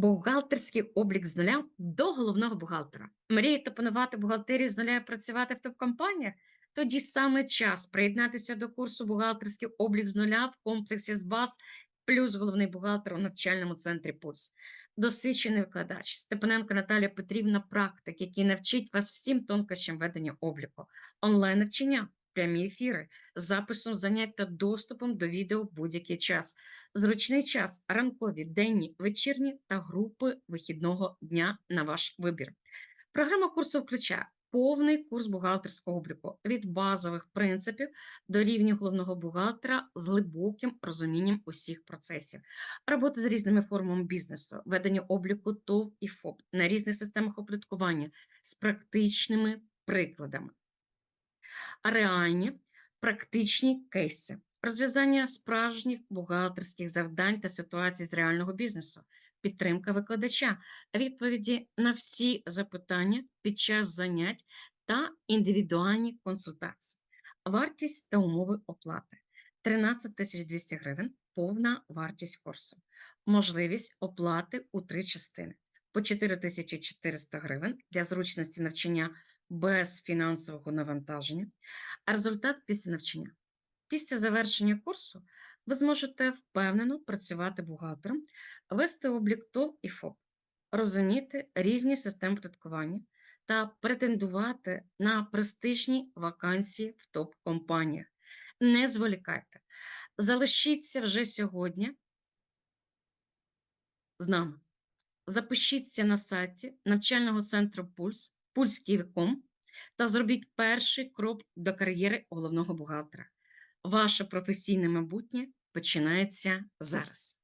Бухгалтерський облік з нуля до головного бухгалтера. Мрієте опанувати бухгалтерію з нуля і працювати в топ-компаніях? Тоді саме час приєднатися до курсу бухгалтерський облік з нуля в комплексі з баз плюс головний бухгалтер у навчальному центрі Пульс. Досвідчений викладач Степаненко Наталія Петрівна, практик, який навчить вас всім тонкощам ведення обліку, онлайн-навчання, прямі ефіри, записом занять та доступом до відео будь-який час. Зручний час, ранкові, денні, вечірні та групи вихідного дня на ваш вибір. Програма курсу включає повний курс бухгалтерського обліку від базових принципів до рівня головного бухгалтера з глибоким розумінням усіх процесів, роботи з різними формами бізнесу, ведення обліку ТОВ і ФОП на різних системах оподаткування з практичними прикладами, реальні практичні кейси, розв'язання справжніх бухгалтерських завдань та ситуацій з реального бізнесу, підтримка викладача, відповіді на всі запитання під час занять та індивідуальні консультації, вартість та умови оплати 13 200 гривень повна вартість курсу, можливість оплати у три частини по 4400 гривень для зручності навчання без фінансового навантаження, а результат після навчання. Після завершення курсу ви зможете впевнено працювати бухгалтером, вести облік ТОВ і ФОП, розуміти різні системи оподаткування та претендувати на престижні вакансії в топ-компаніях. Не зволікайте, залишіться вже сьогодні з нами. Запишіться на сайті навчального центру Пульс, Пульс.Київ.ком та зробіть перший крок до кар'єри головного бухгалтера. Ваше професійне майбутнє починається зараз.